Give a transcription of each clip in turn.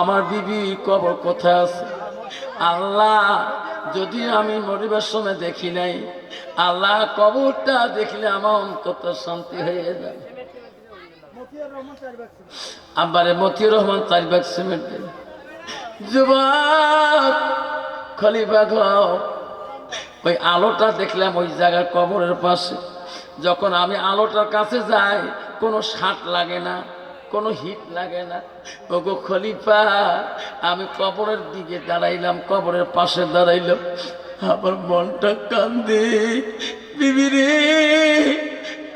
আমার বিবি কবর কোথায় আছে? আল্লাহ, যদি আমি মরিবার সময় দেখি নাই, আল্লাহ কবরটা দেখলে আমার অন্তত শান্তি হয়ে যাবে। আবারে মতিউর রহমান চার সিমেন্ট। যুবক, খলিফা ওই আলোটা দেখলাম ওই জায়গার কবরের পাশে। যখন আমি আলোটার কাছে যাই, কোনো শাট লাগে না। কোনো হিট লাগে না। ওগো খলিফা, আমি কবরের দিকে দাঁড়াইলাম, কবরের পাশে দাঁড়াইলাম আমার মনটা কান্দে। বিবি রে,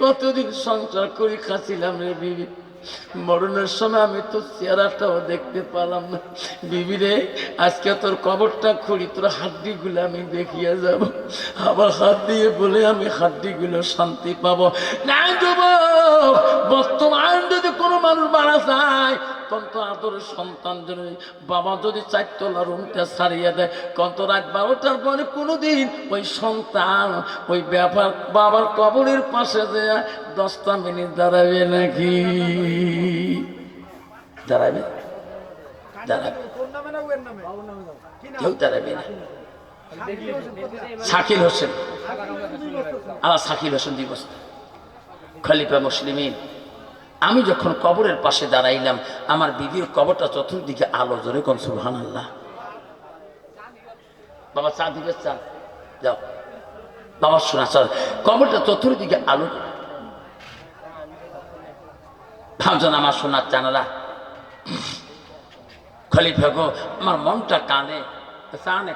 কতদিন সংসার করে খাচ্ছিলাম রে বিবি। মরণের সময় আমি তোর চেহারাটাও দেখতে পেলাম না। বিবি রে, আজকে তোর কবরটা খুঁড়ি তোর হাড্ডিগুলো আমি দেখিয়ে যাব। আবার হাত দিয়ে বলে আমি হাড্ডিগুলো শান্তি পাবো। না যুবক, বর্তমান যদি কোনো মানুষ মারা যায় কন্ত আদরের সন্তান যদি বাবা যদি চারতলা রুমটা ছাড়িয়ে দেয় কন্ত রাত বারোটার পরে কোনোদিন ওই সন্তান, ওই ব্যাপার, বাবার কবরের পাশে যে দশটা মিনিট দাঁড়াবে নাকি? দাঁড়াবে? দাঁড়াবে। কেউ দাঁড়াবে না। শাকিল হোসেন। আল্লাহ শাকিল হোসেন দিবস খলিফা মুসলিমিন। আমি যখন কবরের পাশে দাঁড়াইলাম, আমার বিবির কবরটা চতুর্দিকে আলো, জোরে কোন সুহান আল্লাহ বাবা চা দিবে চা যাও। বাবা, শোনা, চল। কবরটা চতুর্দিকে আলো ভাবছেন আমার সোনার জানালা খলিফা গো, আমার মনটা কানে চান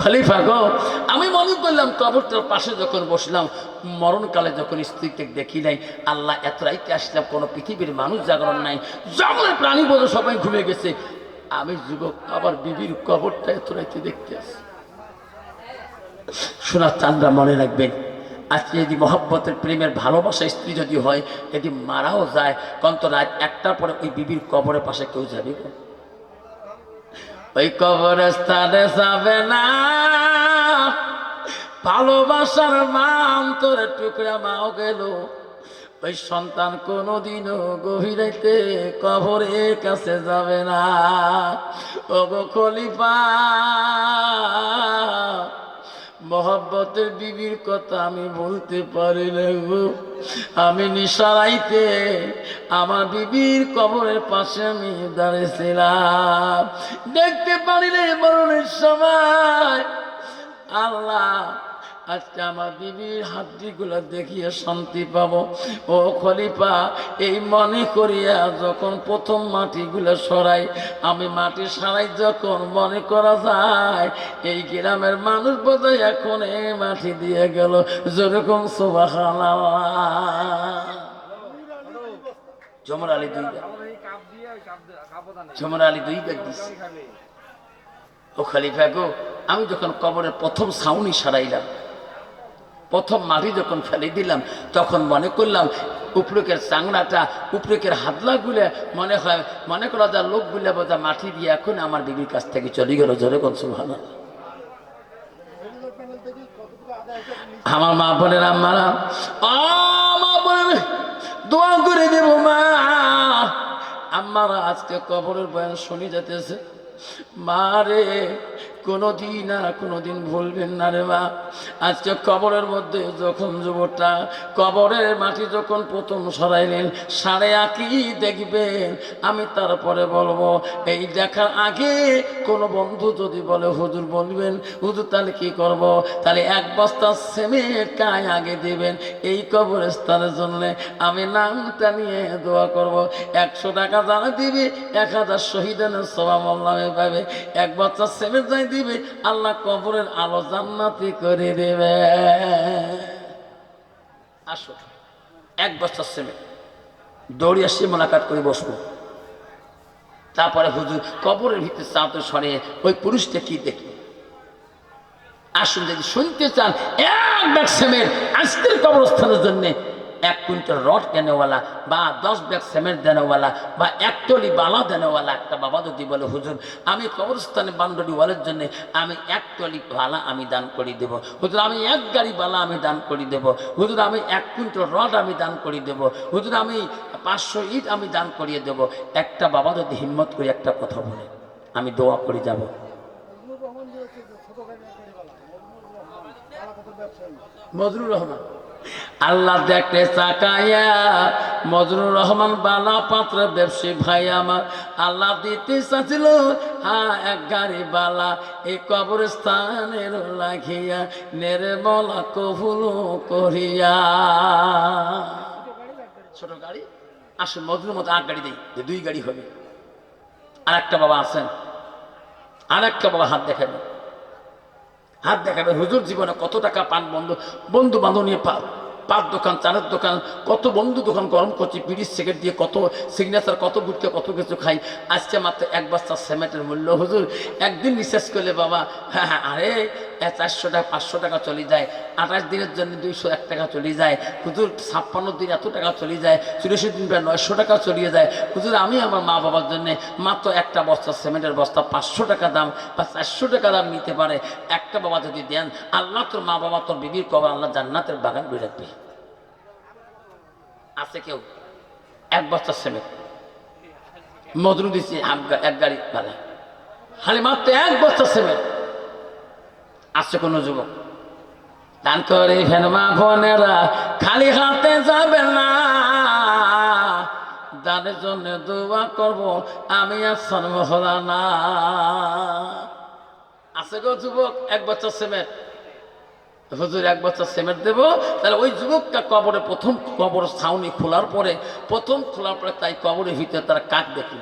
খলিফা গো, আমি মনে করলাম কবরটার পাশে যখন বসলাম, মরণকালে যখন স্ত্রীকে দেখি নাই, আল্লাহ এত রাইতে আসলাম, কোনো পৃথিবীর মানুষ জাগরণ নাই। জঙ্গলের প্রাণী বোধ সবাই ঘুমে গেছে। আমি যুবক, আবার বিবির কবরটা এত রাইতে দেখতে আসি। সোনার চান্দা মনে রাখবেন। আজকে যদি মহব্বতের প্রেমের ভালোবাসা স্ত্রী যদি হয়, যদি মারাও যায়, কন্ত রাত একটার পরে ওই বিবির কবরের পাশে কেউ যাবে? ওই কবরস্থানে যাবে না। ভালোবাসার মান তোর টুকরা মাও গেল। ওই সন্তান কোনোদিনও গভীরাইতে কবরের কাছে যাবে না। ও গো খলিফা মহব্বতের বিবির কথা আমি বলতে পারি না আমি নিশারাইতে আমার বিবির কবরের পাশে আমি দাঁড়িয়েছিলাম। দেখতে পারি না মরণের সময় আল্লাহ আজকে আমার বিবির হাড্ডিগুলো দেখিয়ে শান্তি পাবো। ও খলিফা এই মনে করিয়া যখন প্রথম মাটিগুলো সরাই আমি মাটি সারাই যখন মনে করা যায় এই গ্রামের মানুষ বোধহয় এখন এই মাটি দিয়ে গেল। যেরকম সোবাহ জমর আলী দুই জমর আলী দুই ব্যাগ দিচ্ছে ও খলিফা গো আমি যখন কবরের প্রথম সাউনি সারাইলাম প্রথম মাটি যখন ফেলে দিলাম, তখন মনে করলাম উপরকের চাংড়াটা, উপরকের হাতলাগুলো মনে হয়, মনে করা যায় লোকগুলো বোধ মাটি দিয়ে এখন আমার বিবির কাছ থেকে চলে গেল। জোরে কোন সুভানা আমার মা বোনের আমারা মা বোনের দোয়া করে দেব, মা। আমারা আজকে কবরের বয়ান শুনি যেতেছে মা রে কোনোদিন আর কোনোদিন ভুলবেন না রে মা। আজকে কবরের মধ্যে যখন যুবটা কবরের মাটি যখন প্রথম সরাইলেন, সাড়ে আঁকি দেখবেন, আমি তারপরে বলব, এই দেখার আগে কোনো বন্ধু যদি বলে, হুজুর বলবেন, হুজুর তাহলে কি করব? তাহলে এক বস্তা সিমেন্ট কায় আগে দিবেন এই কবরস্থানের জন্য। আমি নামটা নিয়ে দোয়া করব, একশো টাকা যারা দিবে, এক হাজার শহীদের সবাব পাবে এক বস্তা সিমেন্ট যাই দিবে, আল্লাহ কবরের আলো জান্নাতি করে দেবে। আসো, এক বস্তা সিমেন্ট দৌড়ে আসি মোলাকাত করে বসবো। তারপরে হুজুর, কবরের ভিতরে চাঁদ সরে, ওই পুরুষটা কি দেখি? আসুন যদি শুনতে চান, এক ব্যাগ সিমেন্ট আজকের কবরস্থানের জন্য এক কুইন্টাল রড দেনেওয়ালা বা দশ ব্যাগ সিমেন্ট দেনেওয়ালা বা এক টলি বালা দেনেওয়ালা একটা বাবা যদি বলে, হুজুর, আমি কবরস্থানে বান্ডলি ওয়ালের জন্য আমি এক টলি বালা আমি দান করে দেব। হুজুর, আমি এক গাড়ি বালা আমি দান করে দেব। হুজুর, আমি এক কুইন্টাল রড আমি দান করে দেব। হুজুর, আমি পাঁচশো ইট আমি দান করিয়ে দেব। একটা বাবা যদি হিম্মত করে একটা কথা বলে, আমি দোয়া করে যাব। মজরুর রহমান। আল্লাহ দেখতে চাকাইয়া মজরুর রহমান বালা পাত্র ব্যবসায়ী ভাই আমার। আল্লাহ দিতে চাচ্ছিল হা এক গাড়ি বালা। এই কবরস্থানের লাখিয়া নির্মলা কবুল করিয়া। ছোট গাড়ি? আসুন মজুর মতো আট গাড়ি দিই, যে দুই গাড়ি হবে। আর একটা বাবা আছেন। আর একটা বাবা হাত দেখাবে। হাত দেখাবে, হুজুর জীবনে কত টাকা পান বন্ধু? বন্ধু বান্ধব নিয়ে পা পাঁচ দোকান, চানের দোকান, কত বন্ধু দোকান গরম করছি পিড়িশ সেকেট দিয়ে কত সিগনেচার কত গুটকে, কত কিছু খাই। আজকে মাত্র এক বস্তা সিমেন্টের মূল্য, হুজুর। একদিন রিসার্চ করলে বাবা হ্যাঁ হ্যাঁ আরে চারশো টাকা পাঁচশো টাকা চলে যায়। আঠাশ দিনের জন্য দুইশো এক টাকা চলে যায়। হুজুর ছাপ্পান্ন দিন এত টাকা চলে যায়, চুরাশি দিন প্রায় নয়শো টাকা চলিয়ে যায়। হুজুর, আমি আমার মা বাবার জন্য মাত্র একটা বস্তা সিমেন্টের বস্তা, পাঁচশো টাকা দাম বা চারশো টাকা দাম নিতে পারে। একটা বাবা যদি দেন, আল্লাহ তোর মা বাবা, তোর বিবির কবর আল্লাহ জান্নাতের বাগান রাখবে। আছে কেউ? এক বস্তা সিমেন্ট। মধুর দিচ্ছি এক গাড়ি ভাড়া। খালি মাত্র এক বস্তা সিমেন্ট। আসছে কোনো যুবক? দান করে ফেনমা বোনেরা, খালি হাতে যাবে না। দানের জন্য দোয়া করব, আমি আসান মহলা না আছে গো যুবক, এক বছর সিমেন্ট। হুজুর, এক বছর সিমেন্ট দেবো, তাহলে ওই যুবকটা কবরে প্রথম কবর ছাউনি খোলার পরে, প্রথম খোলার পরে তাই কবরের ভিতরে তারা কাক দেখল।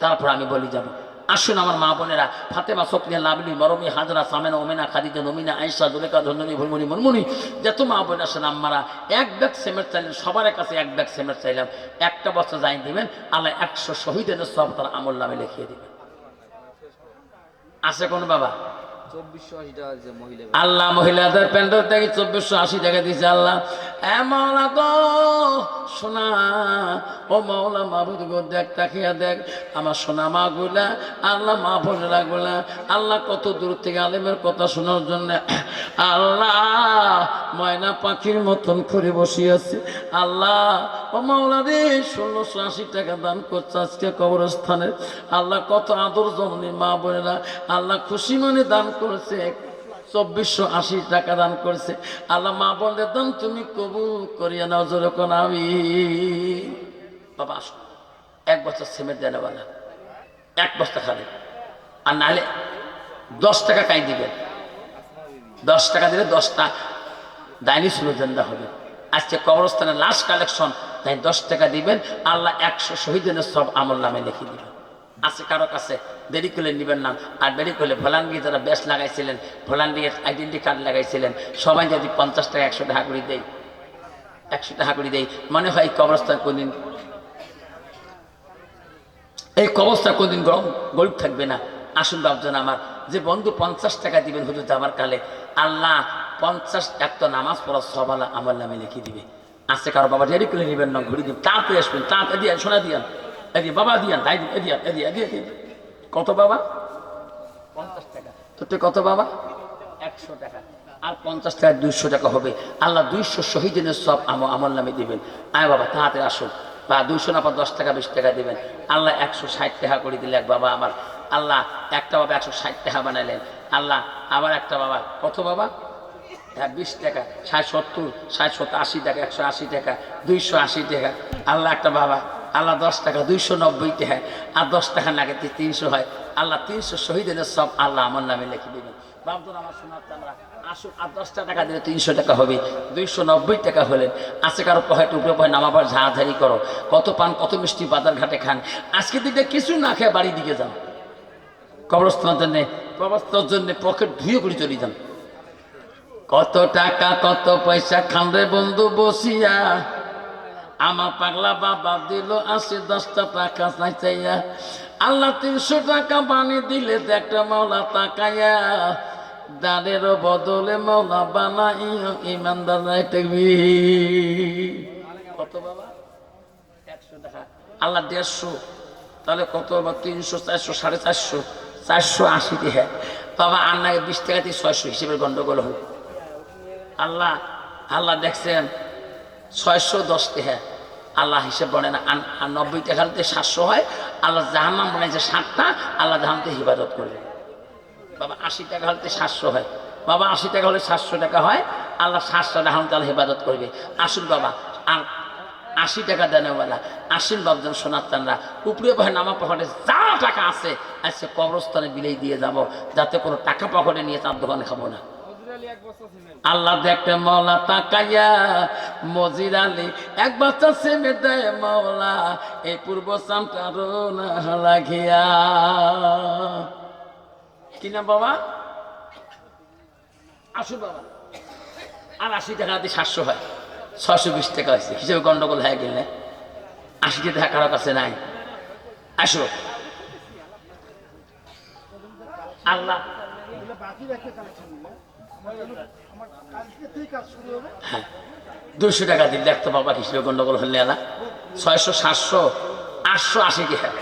তারপর আমি বলি যাব। আসুন আমার মা বোনেরা ফাতেমা সপনিয়া লাবলি মরমি হাজরা সামেনা ওমেনা খাদিজা নমিনা আয়সা জুলেকা ধন্যনি ভুলমনি মনমনি যত মা বোন আসেন আম্মারা এক ব্যাগ সিমেন্ট চাইলেন সবার কাছে এক ব্যাগ সিমেন্ট চাইলাম। একটা বছর যাই দিবেন আল্লাহ একশো শহীদের সব তার আমল নামে লিখিয়ে দিবেন। আছে কোন বাবা? চব্বিশশো আশি টাকা মহিলা। আল্লাহ মহিলাদের প্যান্ডেল থেকে চব্বিশশো আশি টাকা দিয়েছে আল্লাহ। এ মাওলা সোনা, ও মাওলা মাহবুদ গো, দেখ, তাকিয়া দেখ, আমার সোনা মা গুলা, আল্লাহ মা গুলা, আল্লাহ কত দূর থেকে আলেমের কথা শোনার জন্য, আল্লাহ ময়না পাখির মতন করে বসে আছে আল্লাহ, ও মাওলা রে, ষোলোশো আশি টাকা দান করছে আজকে কবরস্থানে, আল্লাহ কত আদর জমনি মা বোনেরা, আল্লাহ খুশি মনে দান করেছে চব্বিশশো আশি টাকা দান করেছে। আল্লাহ মা বোনদের দান তুমি কবুল করিয়া নাও যেরকম আমি। বাবা এক বছর সিমেন্ট না এক বস্তা খালি। আর নাহলে দশ টাকা কাই দিবেন। দশ টাকা দিলে দশটা ডাইনি সুলজেন্দা হবে। আজকে কবরস্থানে লাস্ট কালেকশন, তাই দশ টাকা দিবেন। আল্লাহ একশো শহীদের সব আমল নামে লিখে দিবেন। আছে কারও কাছে দেরি করলে নিবেন না। আর দেরি করলে ভলান্ডি যারা বেশ লাগাইছিলেন ভলান্ডিয়ার আইডেন্টি কার্ড লাগাইছিলেন, সবাই যদি পঞ্চাশ টাকা, একশো টাকা করে দেয়, একশো টাকা করে দেয়, মনে হয় কবরস্থান কোনদিন এই কবরস্থান কোনদিন গরম, গরিব থাকবে না। আসুন বাবজন আমার, যে বন্ধু পঞ্চাশ টাকা দিবেন হুজুর আমার কালে, আল্লাহ পঞ্চাশ এক তো নামাজ পড়া সবালা আমার নামে লিখে দিবে। আসছে কারও বাবা, দেরি করে নেবেন না ঘুরি দিন। তাড়াতাড়ি আসবেন, তাড়াতাড়ি দিয়ে শোনা দিয়ান এদিকে বাবা দিয়ান তাই এদিয়ান এদিকে এদিকে কত বাবা? পঞ্চাশ টাকা। তোতে কত বাবা? একশো টাকা। আর পঞ্চাশ টাকা দুইশো টাকা হবে। আল্লাহ দুইশো শহীদিনের সব আমল আমল নামে দিবেন। আয় বাবা তাড়াতাড়ি আসুন বা দুইশো না দশ টাকা বিশ টাকা দিবেন। আল্লাহ একশো ষাট টাকা করে দিলে এক বাবা আমার। আল্লাহ একটা বাবা একশো ষাট টাকা বানাইলেন। আল্লাহ আবার একটা বাবা। কত বাবা? হ্যাঁ বিশ টাকা। ষাট সত্তর ষাট সত্তর আশি টাকা একশো আশি টাকা দুইশো আশি টাকা। আল্লাহ একটা বাবা। আল্লাহ দশ টাকা দুইশো নব্বই টাকা আর দশ টাকা নাগে তিনশো হয়। আল্লাহ তিনশো শহীদের সব আল্লাহ আমার নামে লিখে দেবেন বাবদুর আমার শোনার আমরা আসুন, আর দশটা টাকা দিলে তিনশো টাকা হবে, দুইশো নব্বই টাকা হলেন আছে কারও পহেট উপরে পহে নামাবার ঝাড়াঝাড়ি করো, কত পান, কত মিষ্টি বাজার ঘাটে খান, আজকে দিকে কিছু না খেয়ে বাড়ির দিকে যান। কবরস্থানের জন্য কবরস্থানের জন্য পকেট ধুয়ে করে চলে যান। কত টাকা, কত পয়সা খান রে বন্ধু বসিয়া আমার পাগলা বাবা দিল আশি দশটা টাকা চাইয়া। আল্লাহ তিনশো টাকা পানি দিলে একটা মাওলা তাকাইয়া দানের বদলে মাওলা বানাইও ইমানদার নাই টেকবি কত বাবা? একশো আল্লাহ দেড়শো। তাহলে কত বাবা তিনশো, চারশো, সাড়ে চারশো? চারশো আশি টাকা বাবা, আর নাকি বিশ টাকা দিয়ে ছয়শো হিসেবে গন্ডগোল হোক আল্লাহ আল্লাহ দেখছেন ছয়শো দশ টাকা আল্লাহ হিসেব বলে না আর- নব্বই হলে সাতশো হয়, আল্লাহ জাহান্নাম বলেছে সাতটা, আল্লাহ জাহান্নামতে হিফাজত করবে। বাবা, আশি টাকা হলে সাতশো হয়। বাবা, আশি টাকা হলে সাতশো টাকা হয়, আল্লাহ সাতশো টাকা তাহলে হেফাজত করবে। আসুন বাবা, আর আশি টাকা দেনেওয়ালা, আসেন বাবজন সোনাত্তানরা উপরে ভাই নামা পকেটে যা টাকা আছে, আজকে কবরস্থানে বিলেই দিয়ে যাব, যাতে কোনো টাকা পকেটে নিয়ে তার দোকানে খাব না। আল্লাহ দেখতে মৌলা তাকাইয়া মজির আলী এক বাচ্চা সেমে দেয় মৌলা এই পূর্ব চামটারও না লাগিয়া। কি নাম বাবা? আসুন বাবা। আর আশি টাকা দিয়ে সাতশো হয়। ছশো বিশ টাকা হয়েছে। হিসেবে গন্ডগোল হয়ে গেলে আশি টাকা কারও কাছে নাই। আসো। আল্লাহ। দুশো টাকা দিল দেখতো বাবা হিসেবে গন্ডগোল হলে আলা ছয়শো, সাতশো, আটশো, আশি কি হ্যাঁ?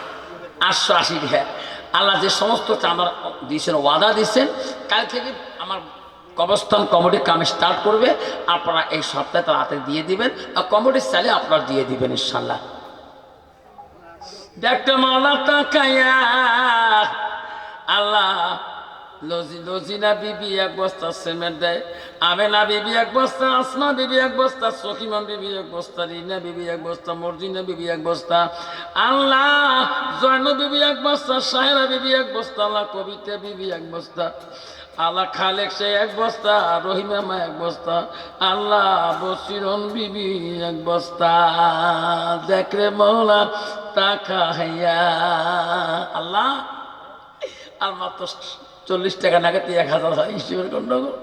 আটশো, আশি কি হ্যাঁ? আল্লাহ যে সমস্ত চাঁদার দিয়েছেন, ওয়াদা দিয়েছেন, কাল থেকে আমার কবস্থান কমিটি কামে স্টার্ট করবে, আপনারা এই সপ্তাহে তার হাতে দিয়ে দিবেন, আর কমিটির চাইলে আপনারা দিয়ে দিবেন ইনশাল্লাহ দেখতে মাওলা তাকাইয়া আল্লাহ লজিনা বিবি এক বস্তা সিমেন্ট দেয় বিবি এক বস্তা এক বস্তা সখিমা বিবি এক বস্তা বিবি এক বস্তা মর্জিনা বিবি এক বস্তা আল্লাহ বিবি এক বস্তা সাহেরা বিবি এক বস্তা আল্লাহ কবিতা বিবি এক বস্তা আল্লাহ এক বস্তা রহিমা এক বস্তা আল্লাহ বসিরন বিবি এক বস্তা দেখরে মৌলা টাকা হাইয়া আল্লাহ আর মাত্র চল্লিশ টাকা নাগাদ এক হাজার হয় হিসেবের গন্ডগোল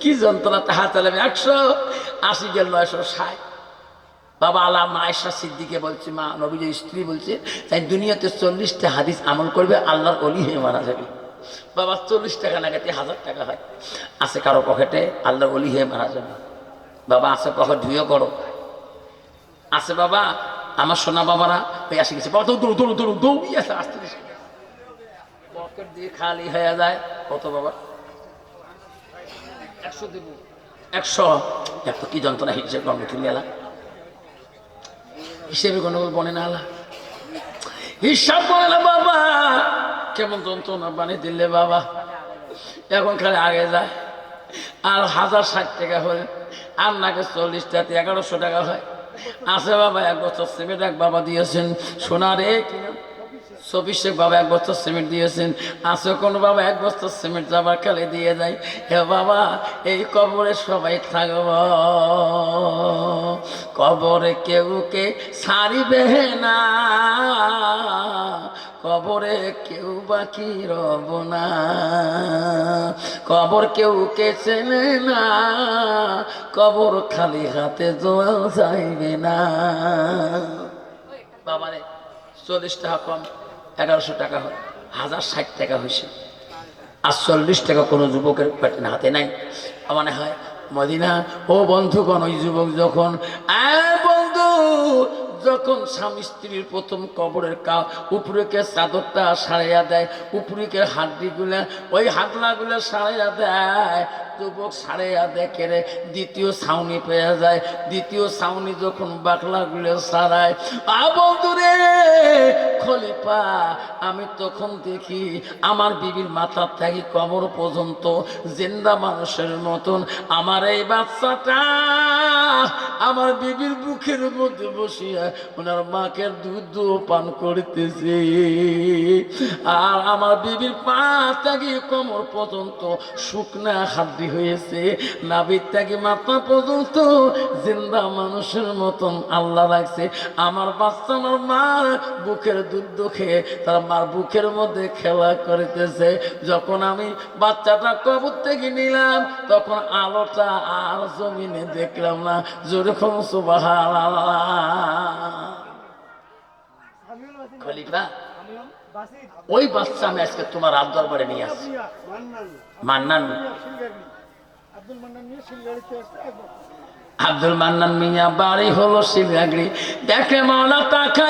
কি যন্ত্রণা তাহা চালাবে একশো আশি গেল নয়শো ষাট বাবা আল্লাহ মা আয়সা সিদ্দিকে বলছে মা নবীজের স্ত্রী বলছে তাই দুনিয়াতে চল্লিশটা হাদিস আমল করবে আল্লাহর অলি হয়ে মারা যাবে বাবা চল্লিশ টাকা নাগাতে হাজার টাকা হয় আছে কারও পকেটে আল্লাহর অলি হয়ে মারা যাবে বাবা আছে পকেট ধুয়ে করো আছে বাবা আমার সোনা বাবারা ওই আসে গেছে বাবা দৌড় দৌড় দৌড় দৌড়ি আছে আসতে পকেট দিয়ে খালি হয়ে যায়। কত বাবা? একশো দেব। একশো? এত কি যন্ত্রণা, হিসেবে গণ্ড তুলে এলা হিসেবে গণ্ডগোল বনে না আলা। হিসাব বলে না বাবা। কেমন যন্ত্রণা বানিয়ে দিলে বাবা। এখন খালি আগে যায়। আর হাজার ষাট টাকা হলে আর নাকি চল্লিশ টাকা, এগারোশো টাকা হয়। আছে বাবা, এক বছর সিমেন্ট এক বাবা দিয়েছেন। সোনার এক সফিস শেখ বাবা এক বছর সিমেন্ট দিয়েছেন। আছে কোনো বাবা এক বছর সিমেন্ট যাবার খালি দিয়ে যায়। হে বাবা, এই কবরে সবাই থাকব। কবরে কেউ কে সারিবে না। কবরে কেউ বাকি রব না। কবর কেউ কে চেনে না। কবর খালি হাতে জোয়াল যাইবে না। বাবারে চল্লিশ টাকা কম এগারোশো টাকা হাজার ষাট টাকা হয়েছে। আর চল্লিশ টাকা কোনো যুবকের পেটের হাতে নাই। মনে হয়, মদিনা, ও বন্ধুগণ, ওই যুবক যখন বন্ধু! যখন স্বামী স্ত্রীর প্রথম কবরের কা, উপরেকে চাদরটা সারাইয়া দেয় উপরেকে হাড্ডিগুলা, ওই হাতলাগুলো সারাইয়া দেয়। যুবক সারাইয়া দেখে রে? দ্বিতীয় ছাউনি পেয়ে যায়। দ্বিতীয় ছাউনি যখন বাকলাগুলো সারায়, আ বন্ধু রে! খলিফা আমি তখন দেখি আমার বিবির মাথার থেকে কবর পর্যন্ত জিন্দা মানুষের মতন। আমার এই বাচ্চাটা আমার বিবির বুকের মধ্যে বসিয়া ওনার মাকে দুধ পান করতেছে। আর আমার বিবির পা থেকে কোমর পর্যন্ত শুকনা হাড্ডি হয়েছে। নাবির থেকে মাথা পর্যন্ত জিন্দা মানুষের মতন আল্লাহ রাখছে। আমার বাচ্চা, আমার মা বুকের দুধ খেয়ে তার মার বুকের মধ্যে খেলা করতেছে। যখন আমি বাচ্চাটা কবর থেকে নিলাম, তখন আলোটা আর জমিনে দেখলাম না। যেরকম সুবাহ খলিফা, ওই বাচ্চা আমি আজকে তোমার আব দরবারে নিয়ে আসছি। মান্নান। আব্দুল মান্নান মিয়া বাড়ি হলো শিলগাগড়ি দেখে এক বছর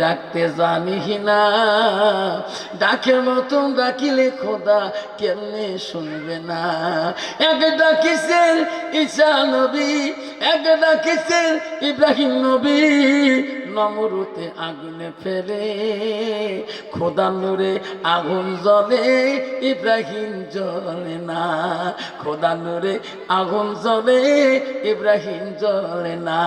ডাকতে জানি না। ডাকের মতন ডাকিলে খোদা কেমনে শুনবে না। এক ডাকিছেন ঈশা নবী, এক ডাকিছেন ইব্রাহিম নবী, নমরুতে আগুনে ফেলে। খোদা নূরে আগুন জ্বলে, ইব্রাহিম জ্বলে না। খোদা নূরে আগুন জ্বলে, ইব্রাহিম জ্বলে না।